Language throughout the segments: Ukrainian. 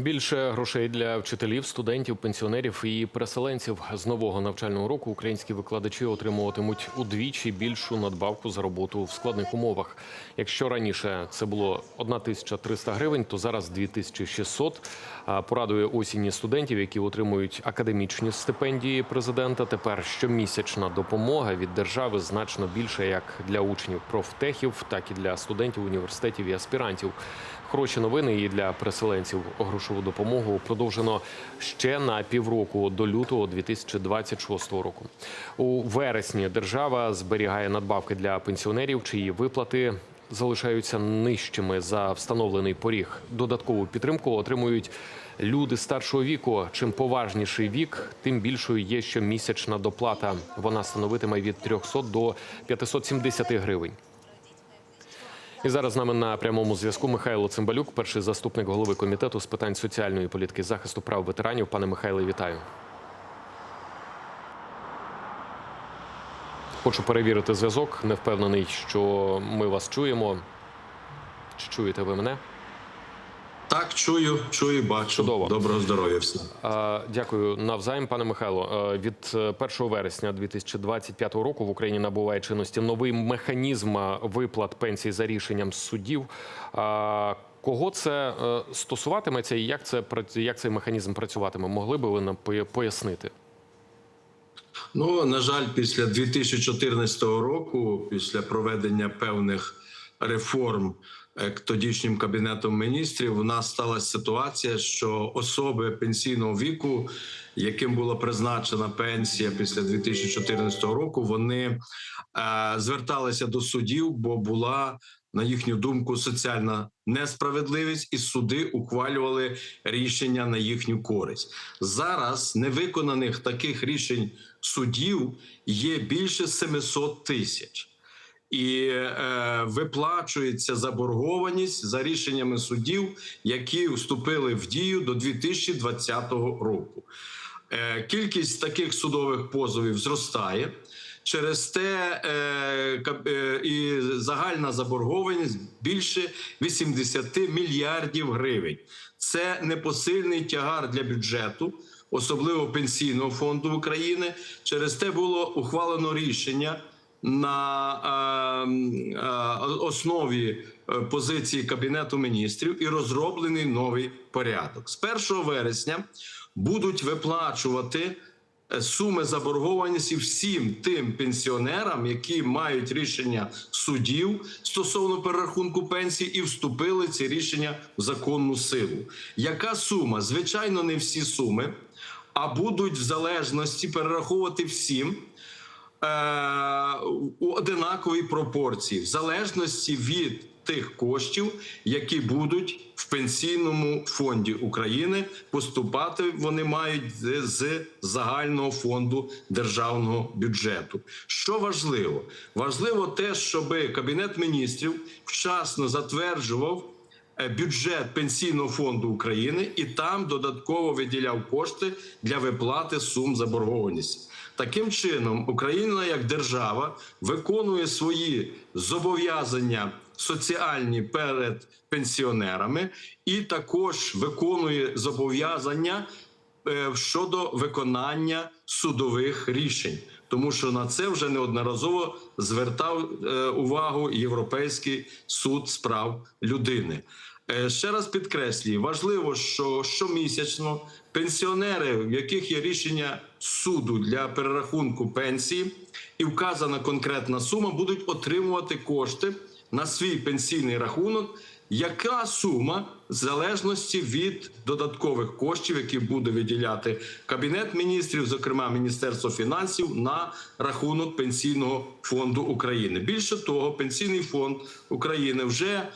Більше грошей для вчителів, студентів, пенсіонерів і переселенців з нового навчального року українські викладачі отримуватимуть удвічі більшу надбавку за роботу в складних умовах. Якщо раніше це було 1300 гривень, то зараз 2600. А Порадує осінні студентів, які отримують академічні стипендії президента. Тепер щомісячна допомога від держави значно більше як для учнів профтехів, так і для студентів університетів і аспірантів. Хороші новини і для переселенців грошову допомогу продовжено ще на півроку до лютого 2026 року. У вересні держава зберігає надбавки для пенсіонерів, чиї виплати залишаються нижчими за встановлений поріг. Додаткову підтримку отримують люди старшого віку. Чим поважніший вік, тим більшою є щомісячна доплата. Вона становитиме від 300 до 570 гривень. І зараз з нами на прямому зв'язку Михайло Цимбалюк, перший заступник голови комітету з питань соціальної політики захисту прав ветеранів. Пане Михайле, вітаю. Хочу перевірити зв'язок. Не впевнений, що ми вас чуємо. Чи чуєте ви мене? Так, чую, чую, бачу. Чудово. Доброго здоров'я всім. Е, Дякую навзаєм, пане Михайло. Е, Від е, 1 вересня 2025 року в Україні набуває чинності новий механізм е, виплат пенсій за рішенням суддів. Е, Кого це е, стосуватиметься і як це як цей механізм працюватиме? Могли би ви нам пояснити? Ну, на жаль, після 2014 року, після проведення певних реформ е, тодішнім кабінетом міністрів, у нас сталася ситуація, що особи пенсійного віку, яким була призначена пенсія після 2014 року, вони е, зверталися до судів, бо була. На їхню думку, соціальна несправедливість, і суди ухвалювали рішення на їхню користь. Зараз невиконаних таких рішень судів є більше 700 тисяч. І е, виплачується заборгованість за рішеннями судів, які вступили в дію до 2020 року. Е, кількість таких судових позовів зростає. Через те е, е, і загальна заборгованість більше 80 мільярдів гривень. Це непосильний тягар для бюджету, особливо пенсійного фонду України. Через те було ухвалено рішення на е, е, основі е, позиції Кабінету міністрів і розроблений новий порядок. З 1 вересня будуть виплачувати е, суми заборгованості всім тим пенсіонерам, які мають рішення судів стосовно перерахунку пенсії і вступили ці рішення в законну силу. Яка сума? Звичайно, не всі суми, а будуть в залежності перераховувати всім. У одинаковій пропорції, в залежності від тих коштів, які будуть в пенсійному фонді України поступати, вони мають з, з загального фонду державного бюджету. Що важливо? Важливо те, щоб кабінет міністрів вчасно затверджував е, бюджет пенсійного фонду України і там додатково виділяв кошти для виплати сум заборгованості. Таким чином, Україна як держава виконує свої зобов'язання соціальні перед пенсіонерами, і також виконує зобов'язання е, щодо виконання судових рішень, тому що на це вже неодноразово звертав е, увагу Європейський суд з прав людини. Е, Ще раз підкреслюю, важливо, що щомісячно пенсіонери, в яких є рішення суду для перерахунку пенсії, і вказана конкретна сума, будуть отримувати кошти на свій пенсійний рахунок. Яка сума в залежності від додаткових коштів, які буде виділяти кабінет міністрів, зокрема Міністерство фінансів, на рахунок пенсійного фонду України? Більше того, пенсійний фонд України вже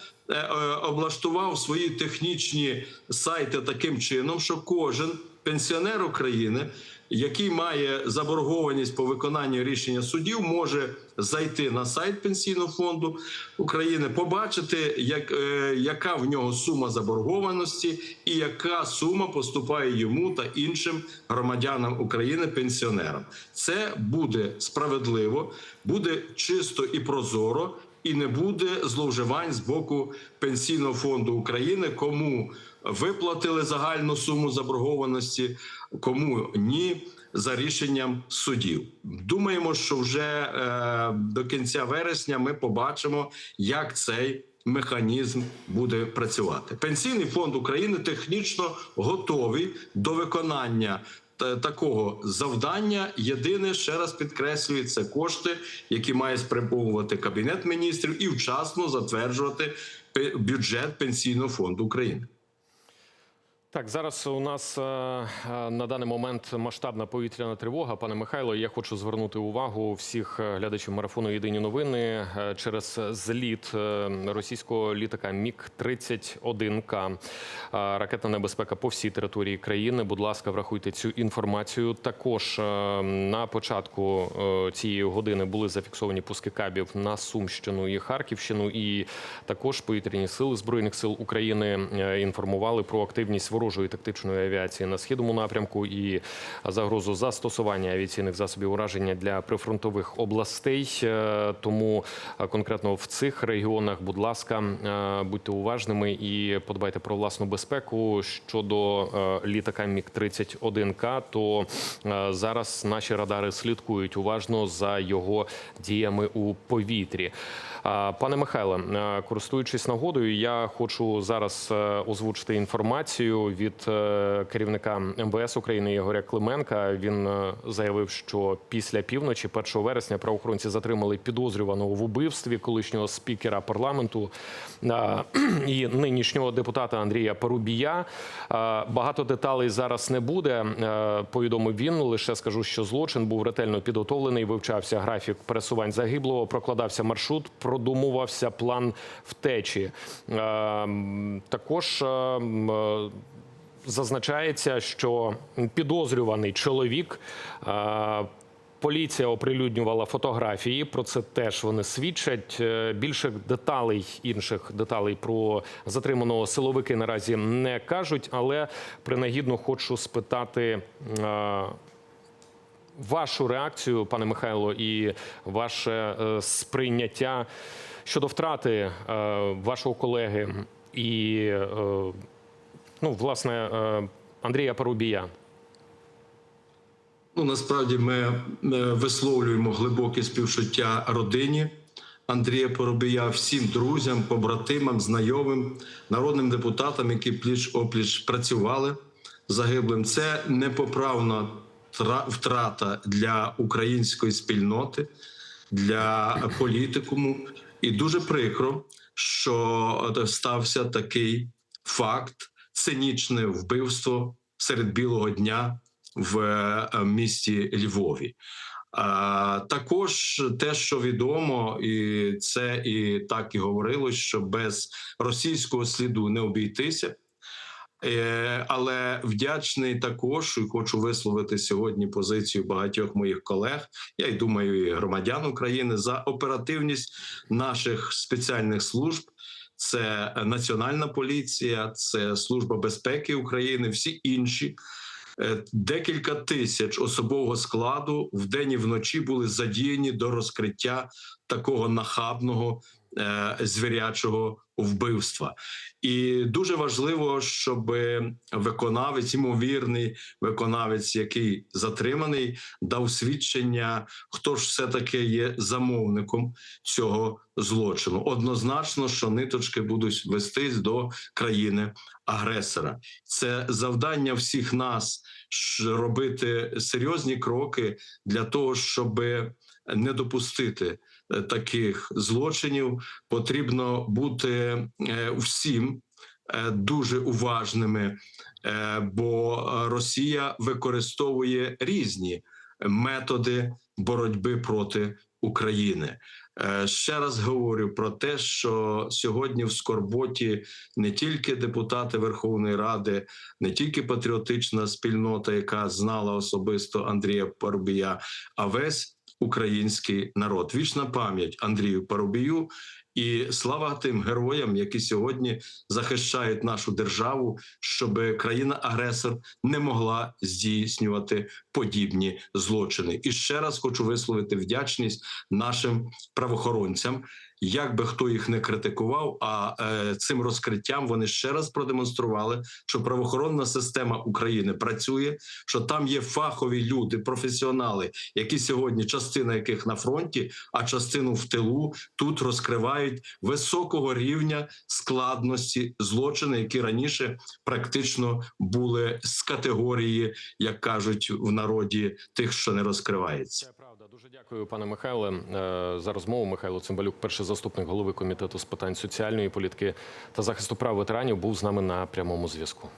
облаштував свої технічні сайти таким чином, що кожен пенсіонер України, який має заборгованість по виконанню рішення судів, може зайти на сайт пенсійного фонду України, побачити, як, е, яка в нього сума заборгованості і яка сума поступає йому та іншим громадянам України, пенсіонерам. Це буде справедливо, буде чисто і прозоро. І не буде зловживань з боку пенсійного фонду України, кому виплатили загальну суму заборгованості, кому ні. За рішенням судів, думаємо, що вже е, до кінця вересня ми побачимо, як цей механізм буде працювати. Пенсійний фонд України технічно готовий до виконання такого завдання. Єдине, ще раз підкреслюю, це кошти, які має спрямовувати кабінет міністрів і вчасно затверджувати бюджет пенсійного фонду України. Так, зараз у нас е, е, на даний момент масштабна повітряна тривога. Пане Михайло, я хочу звернути увагу всіх е, глядачів марафону Єдині новини через зліт російського літака Міг 31 к ракетна небезпека по всій території країни. Будь ласка, врахуйте цю інформацію. Також на початку цієї години були зафіксовані пуски кабів на Сумщину і Харківщину, і також повітряні сили збройних сил України інформували про активність ворожої тактичної авіації на східному напрямку і загрозу застосування авіаційних засобів ураження для прифронтових областей. Е, Тому е, конкретно в цих регіонах, будь ласка, е, будьте уважними і подбайте про власну безпеку щодо літака Міг 31 к то зараз наші радари слідкують уважно за його діями у повітрі. Пане Михайле, користуючись нагодою, я хочу зараз озвучити інформацію від е, керівника МВС України Ігоря Клименка. Він е, заявив, що після півночі, 1 вересня, правоохоронці затримали підозрюваного в убивстві колишнього спікера парламенту е, і нинішнього депутата Андрія Парубія. Багато деталей зараз не буде. Повідомив він. Лише скажу, що злочин був ретельно підготовлений. Вивчався графік пересувань загиблого, прокладався маршрут, продумувався план втечі. Також зазначається, що підозрюваний чоловік. е, Поліція оприлюднювала фотографії. Про це теж вони свідчать. Е, Більше деталей інших деталей про затриманого силовики наразі не кажуть, але принагідно хочу спитати. е, Вашу реакцію, пане Михайло, і ваше сприйняття щодо втрати вашого колеги і, ну, власне, е, Андрія Парубія. Ну насправді ми е, висловлюємо глибоке співчуття родині Андрія Поробія, всім друзям, побратимам, знайомим, народним депутатам, які пліч опліч працювали загиблим. Це непоправна втрата для української спільноти, для політикуму. І дуже прикро, що е, стався такий факт цинічне вбивство серед білого дня в е, місті Львові. Також те, що відомо, і це і так і говорилось, що без російського сліду не обійтися. Е, Але вдячний також і хочу висловити сьогодні позицію багатьох моїх колег. Я й думаю, і громадян України за оперативність наших спеціальних служб. Це Національна поліція, це Служба безпеки України, всі інші. Е, Декілька тисяч особового складу вдень і вночі були задіяні до розкриття такого нахабного звірячого вбивства. І дуже важливо, щоб виконавець, ймовірний виконавець, який затриманий, дав свідчення, хто ж все таки є замовником цього злочину. Однозначно, що ниточки будуть вестись до країни агресора. Це завдання всіх нас робити серйозні кроки для того, щоб не допустити е, таких злочинів. Потрібно бути е, всім е, дуже уважними, е, бо е, Росія використовує різні методи боротьби проти України. Е, Ще раз говорю про те, що сьогодні в Скорботі не тільки депутати Верховної Ради, не тільки патріотична спільнота, яка знала особисто Андрія Парубія, а весь український народ. Вічна пам'ять Андрію Парубію і слава тим героям, які сьогодні захищають нашу державу, щоб країна-агресор не могла здійснювати подібні злочини. І ще раз хочу висловити вдячність нашим правоохоронцям. Як би хто їх не критикував, а е, цим розкриттям вони ще раз продемонстрували, що правоохоронна система України працює, що там є фахові люди, професіонали, які сьогодні частина яких на фронті, а частину в тилу тут розкривають високого рівня складності злочини, які раніше практично були з категорії, як кажуть в народі, тих, що не розкривається. Дуже дякую, пане Михайле, е, за розмову. Михайло Цимбалюк, перший заступник голови комітету з питань соціальної політики та захисту прав ветеранів, був з нами на прямому зв'язку.